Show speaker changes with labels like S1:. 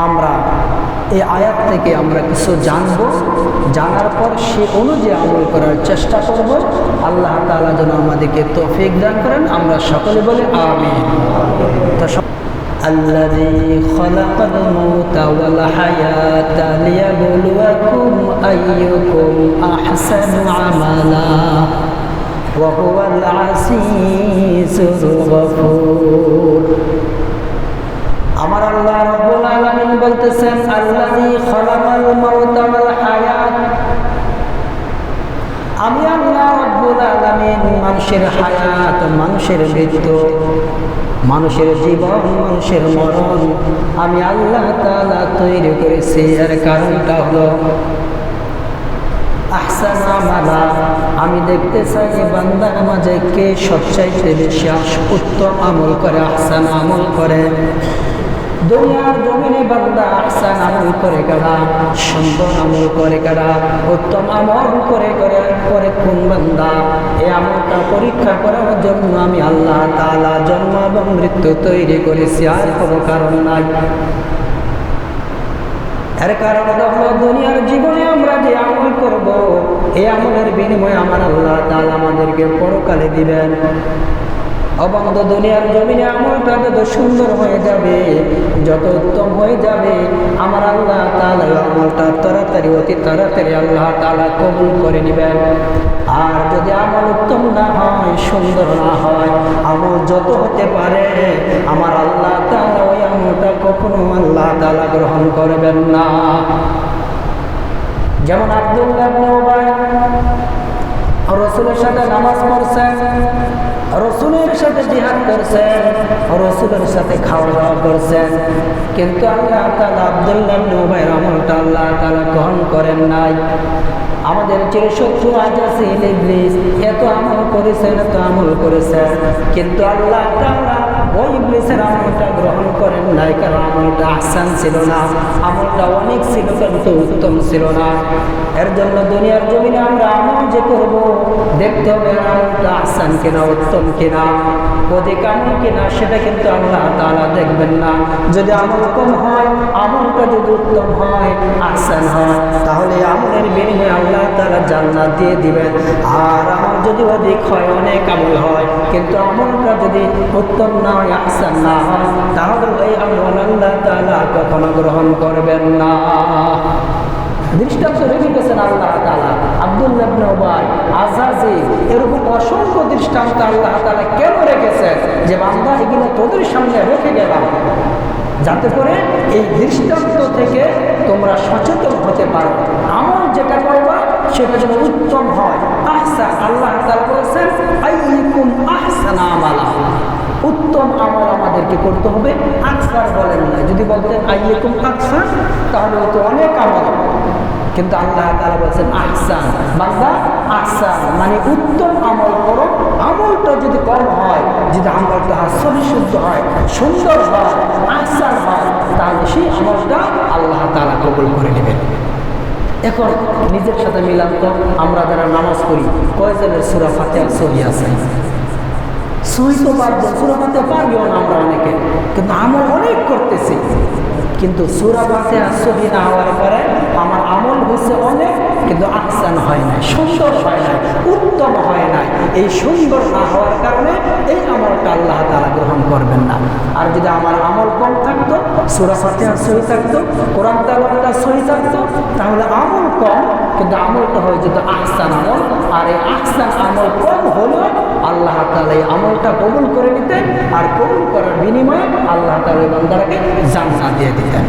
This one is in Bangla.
S1: আমরা এই আয়াত থেকে আমরা কিছু জানব জানার পর সে অনুযায়ী আমল করার চেষ্টা করব আল্লাহ তাআলা যেন আমাদেরকে তৌফিক দান করেন আমরা সকলে বলি আমিন তো সব- الذي خلق الموت والحياة ليبلوكم أيكم أحسن عملا وهو العزيز الغفور বলতেছেন আল্লাযী খালাকাল মাউতা ওয়াল হায়াত। আমি আল্লাহ রব্বুল মানুষের হায়াত, মানুষের মৃত্যু, মানুষের জীবন, মানুষের মরণ আমি আল্লাহ তাআলা তৈরি করেছি। এর কারণটা হলো, আহসান আমি দেখতে চাই যে বান্দার মাঝে কে সবচাইতে বেশি উত্তম আমল করে, আহসান আমল করে। দুনিয়ার জমিনে বান্দা আহসান আমল করে কারা সুন্দর আমল করে কারা উত্তম আমল করে করে করে কোন বান্দা? এই আমলটা পরীক্ষা করার জন্য আমি আল্লাহ তাআলা জন্ম এবং মৃত্যু তৈরি করেছি, আর কোনো কারণ নাই। এর কারণ হলো দুনিয়ার জীবনে আমরা যে আমল করব, এই আমলের বিনিময়ে আমার আল্লাহ তাআলা আমাদেরকে পরকালে দিবেন। অবন্ধ দুনিয়ার জমিনে আমলটা যত সুন্দর হয়ে যাবে যত উত্তম হয়ে যাবে, আমার আল্লাহ এই আমলটা তাড়াতাড়ি, অতি তাড়াতাড়ি আল্লাহ তালা কবুল করে নেবেন। আর যদি আমল উত্তম না হয়, সুন্দর না হয়, আমল যত হতে পারে, আমার আল্লাহ তাআলা ওই আমলটা কখনো আল্লাহ তালা গ্রহণ করবেন না। যেমন আব্দুল্লাহ রসুলের সাথে নামাজ পড়ছেন। রসুলের সাথে জিহাদ করছেন, রসুলের সাথে খাওয়া দাওয়া করছেন। কিন্তু আল্লাহ তালা আবদুল্লাহ নবাই আমলটা আল্লাহ তালা গ্রহণ করেন নাই। আমাদের চিরশত্রু আজ আছে এত আমল করেছেন এত আমল করেছেন। কিন্তু আল্লাহ তাআলা ওই ইবলিসের আমলটা গ্রহণ করেন নাই, কারণ আমলটা আসান ছিল না। আমলটা অনেক ছিল, কিন্তু উত্তম ছিল না। এর জন্য দুনিয়ার জমিনে আমরা আমল যে করব, দেখতে হবে আমলটা আসান কিনা, উত্তম কিনা অধিক কিনা, সেটা কিন্তু আল্লাহ তাআলা দেখবেন না। যদি আমল কম হয়, আমলটা যদি উত্তম হয় আসান হয়, তাহলে তাআলা জান্নাত দিয়ে দিবেন আর আমল যদি অধিক হয়, অনেক আমল হয়, কিন্তু আমলটা যদি উত্তম না হয় আসান না হয়, তাহলে ওই আমল আল্লাহ তাআলা কখনো গ্রহণ করবেন না। দৃষ্টান্ত রেখে গেছেন আল্লাহ তালা আব্দুল্লাহ উবাই, আজাজি, এরকম অসংখ্য দৃষ্টান্ত আল্লাহ তালা কেন রেখেছেন যে বান্দা এগুলো তোদের সামনে রেখে গেলাম যাতে করে এই দৃষ্টান্ত থেকে তোমরা সচেতন হতে পারো। আমল যেটা করবা সেটা যেন উত্তম হয়। আহসা আল্লাহ তালা বলছেন আইকুম আহসানা আমালা। উত্তম আমল আমাদেরকে করতে হবে, আকসার বলেন না। যদি বলতেন আইকুম আকসার তাহলে তো অনেক আমল। কিন্তু আল্লাহ তালা বলছেন, আহসান বান্দা, আহসান। মানে উত্তম আমল করো। আমলটা যদি কম হয়, যদি আমলটা শুদ্ধ হয়, সুন্দর হয়, আহসান হয়, তাহলে সেই আমলটা আল্লাহ তালা কবুল করে নেবেন। এখন নিজের সাথে মিলাম তো আমরা যারা নামাজ পড়ি, কয়জনের সুরা ফাতে সহি আছে? সহি তো পারব, সুরা ফাতে পারবেও না আমরা অনেকে, কিন্তু আমল অনেক করতেছি। কিন্তু সুরা ফাতে সহি না হওয়ার পরে আমার আমল হচ্ছে অনেক, কিন্তু আহসান হয় নাই, সুন্দর হয় নাই, উত্তম হয় নাই। এই সুন্দর না হওয়ার কারণে এই আমলটা আল্লাহ তালা গ্রহণ করবেন না। আর যদি আমার আমল কম থাকতো, সুরা ফাতেহা সহি থাকতো, কোরআন তালাটা সহি থাকতো তাহলে আমল কম, কিন্তু আমলটা হয়ে যেত আহসান আমল। আর এই আহসান আমল কম হলো আল্লাহ তালা এই আমলটা কবুল করে নিতেন, আর কবুল করার বিনিময়ে আল্লাহ তালা বান্দারাকে জান্নাত দিয়ে দিতেন।